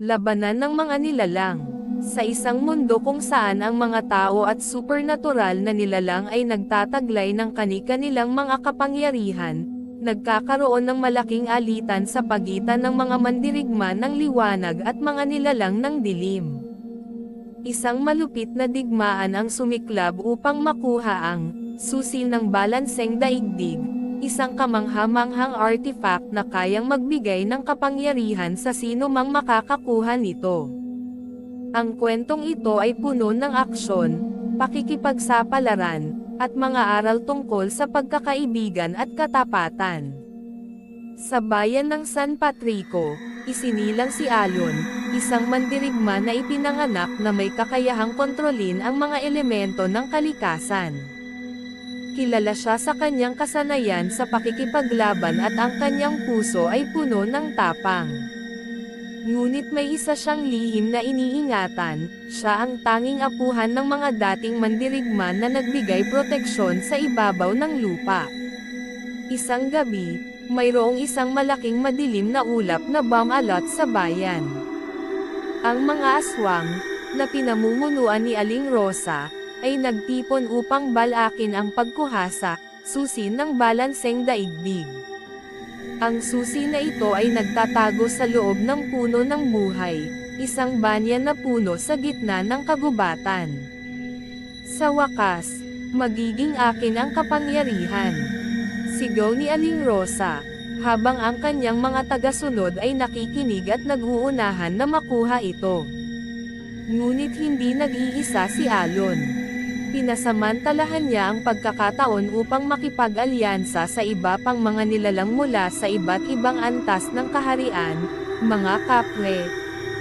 Labanan ng mga nilalang. Sa isang mundo kung saan ang mga tao at supernatural na nilalang ay nagtataglay ng kani-kanilang mga kapangyarihan, nagkakaroon ng malaking alitan sa pagitan ng mga mandirigma ng liwanag at mga nilalang ng dilim. Isang malupit na digmaan ang sumiklab upang makuha ang susi ng balanseng daigdig, isang kamangha-manghang artifact na kayang magbigay ng kapangyarihan sa sino mang makakakuha nito. Ang kwentong ito ay puno ng aksyon, pakikipagsapalaran, at mga aral tungkol sa pagkakaibigan at katapatan. Sa bayan ng San Patrico, isinilang si Alon, isang mandirigma na ipinanganak na may kakayahang kontrolin ang mga elemento ng kalikasan. Kilala siya sa kanyang kasanayan sa pakikipaglaban at ang kanyang puso ay puno ng tapang. Ngunit may isa siyang lihim na iniingatan, siya ang tanging apuhan ng mga dating mandirigma na nagbigay proteksyon sa ibabaw ng lupa. Isang gabi, mayroong isang malaking madilim na ulap na bumalot sa bayan. Ang mga aswang, na pinamumunuan ni Aling Rosa, ay nagtipon upang balakin ang pagkuhasa, susi ng balanseng daigdig. Ang susi na ito ay nagtatago sa loob ng puno ng buhay, isang banyan na puno sa gitna ng kagubatan. Sa wakas, magiging akin ang kapangyarihan. Sigaw ni Aling Rosa, habang ang kanyang mga tagasunod ay nakikinig at nag-uunahan na makuha ito. Ngunit hindi nag-iisa si Alon. Pinasamantalahan niya ang pagkakataon upang makipag-alyansa sa iba pang mga nilalang mula sa iba't ibang antas ng kaharian, mga kapre,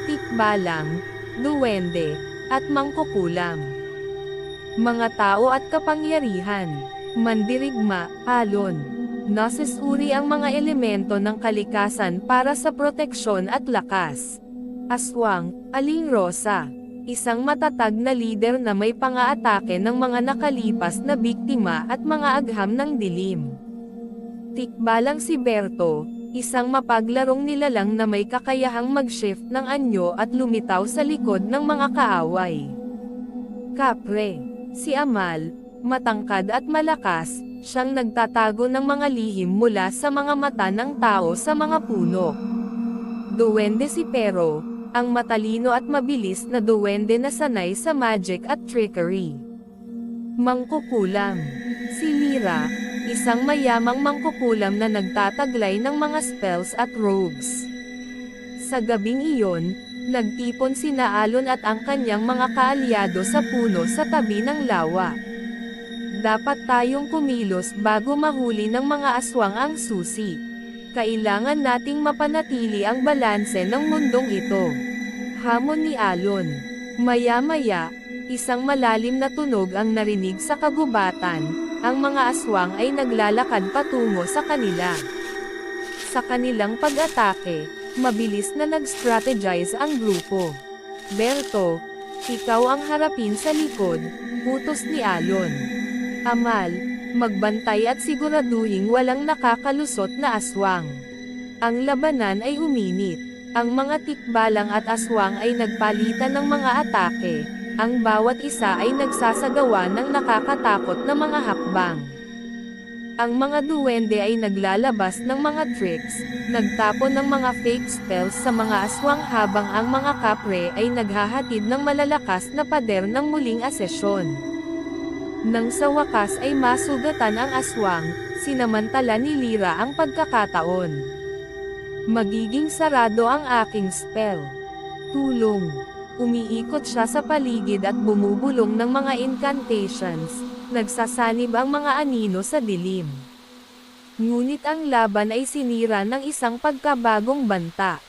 tikbalang, duwende, at mangkukulam. Mga tao at kapangyarihan, mandirigma, alon. Nasusuri ang mga elemento ng kalikasan para sa proteksyon at lakas. Aswang, Aling Rosa isang matatag na lider na may pangaatake ng mga nakalipas na biktima at mga agham ng dilim. Tikbalang si Berto, isang mapaglarong nilalang na may kakayahang mag-shift ng anyo at lumitaw sa likod ng mga kaaway. Kapre, si Amal, matangkad at malakas, siyang nagtatago ng mga lihim mula sa mga mata ng tao sa mga puno. Duwende si Pero, ang matalino at mabilis na duwende na sanay sa magic at trickery. Mangkukulam. Si Lira, isang mayamang mangkukulam na nagtataglay ng mga spells at robes. Sa gabing iyon, nagtipon si Naalon at ang kanyang mga kaalyado sa puno sa tabi ng lawa. Dapat tayong kumilos bago mahuli ng mga aswang ang susi. Kailangan nating mapanatili ang balanse ng mundong ito. Hamon ni Alon. Maya-maya, isang malalim na tunog ang narinig sa kagubatan, ang mga aswang ay naglalakad patungo sa kanila. Sa kanilang pag-atake, mabilis na nag-strategize ang grupo. Berto, ikaw ang harapin sa likod, utos ni Alon. Amal, magbantay at siguraduhing walang nakakalusot na aswang. Ang labanan ay uminit. Ang mga tikbalang at aswang ay nagpalitan ng mga atake. Ang bawat isa ay nagsasagawa ng nakakatakot na mga hakbang. Ang mga duwende ay naglalabas ng mga tricks, nagtapon ng mga fake spells sa mga aswang habang ang mga kapre ay naghahatid ng malalakas na pader ng muling asesyon. Nang sa wakas ay masugatan ang aswang, sinamantala ni Lira ang pagkakataon. Magiging sarado ang aking spell. Tulong. Umiikot siya sa paligid at bumubulong ng mga incantations, nagsasanib ang mga anino sa dilim. Ngunit ang laban ay sinira ng isang pagkabagong banta.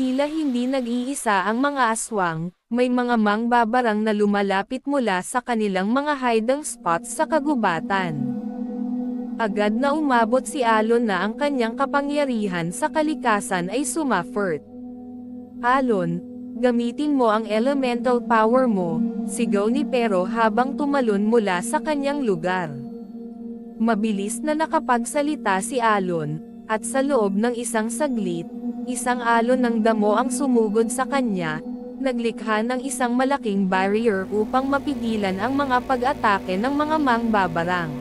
Tila hindi nag-iisa ang mga aswang, may mga mangbabarang na lumalapit mula sa kanilang mga hiding spots sa kagubatan. Agad na umabot si Alon na ang kanyang kapangyarihan sa kalikasan ay sumafert. Alon, gamitin mo ang elemental power mo, sigaw ni Pero habang tumalon mula sa kanyang lugar. Mabilis na nakapagsalita si Alon, at sa loob ng isang saglit, isang alon ng damo ang sumugod sa kanya, naglikha ng isang malaking barrier upang mapigilan ang mga pag-atake ng mga mangbabarang.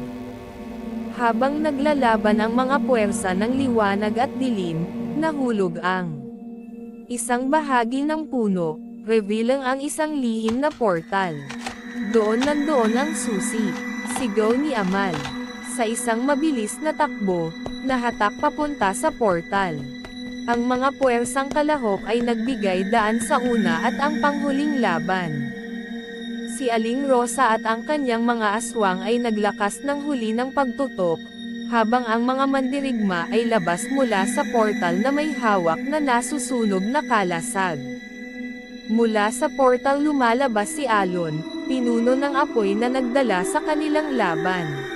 Habang naglalaban ang mga puwersa ng liwanag at dilim, nahulog ang isang bahagi ng puno, revealing ang isang lihim na portal. Doon nandoon ang susi, sigaw ni Amal. Sa isang mabilis na takbo, nahatak papunta sa portal. Ang mga puwersang kalahok ay nagbigay daan sa una at ang panghuling laban. Si Aling Rosa at ang kanyang mga aswang ay naglakas ng huli ng pagtutok, habang ang mga mandirigma ay labas mula sa portal na may hawak na nasusunog na kalasag. Mula sa portal lumalabas si Alon, pinuno ng apoy na nagdala sa kanilang laban.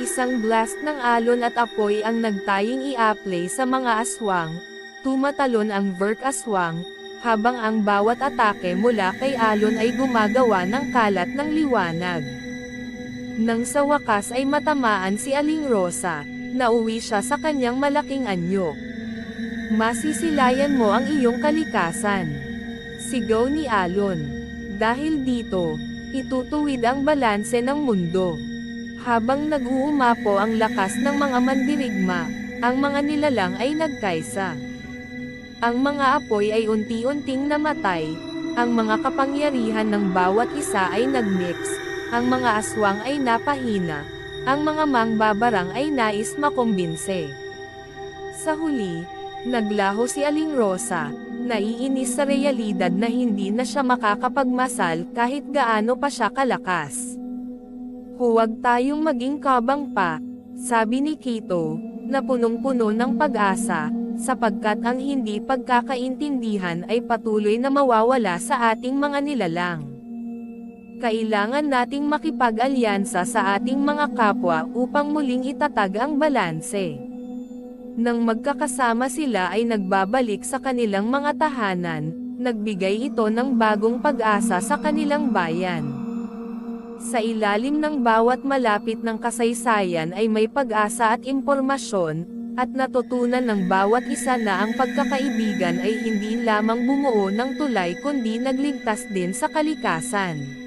Isang blast ng alon at apoy ang nagtaying i-apply sa mga aswang, tumatalon ang Verk aswang, habang ang bawat atake mula kay alon ay gumagawa ng kalat ng liwanag. Nang sa wakas ay matamaan si Aling Rosa, nauwi siya sa kanyang malaking anyo. Masisilayan mo ang iyong kalikasan. Sigaw ni Alon. Dahil dito, itutuwid ang balanse ng mundo. Habang nag-uumapo ang lakas ng mga mandirigma, ang mga nilalang ay nagkaisa. Ang mga apoy ay unti-unting namatay, ang mga kapangyarihan ng bawat isa ay nagmix, ang mga aswang ay napahina, ang mga mangbabarang ay nais makumbinse. Sa huli, naglaho si Aling Rosa, naiinis sa realidad na hindi na siya makakapagmasal kahit gaano pa siya kalakas. Huwag tayong maging kabang pa, sabi ni Kito, na punong-puno ng pag-asa, sapagkat ang hindi pagkakaintindihan ay patuloy na mawawala sa ating mga nilalang. Kailangan nating makipag-alyansa sa ating mga kapwa upang muling itatag ang balanse. Nang magkakasama sila ay nagbabalik sa kanilang mga tahanan, nagbigay ito ng bagong pag-asa sa kanilang bayan. Sa ilalim ng bawat malapit ng kasaysayan ay may pag-asa at impormasyon, at natutunan ng bawat isa na ang pagkakaibigan ay hindi lamang bumuo ng tulay kundi nagligtas din sa kalikasan.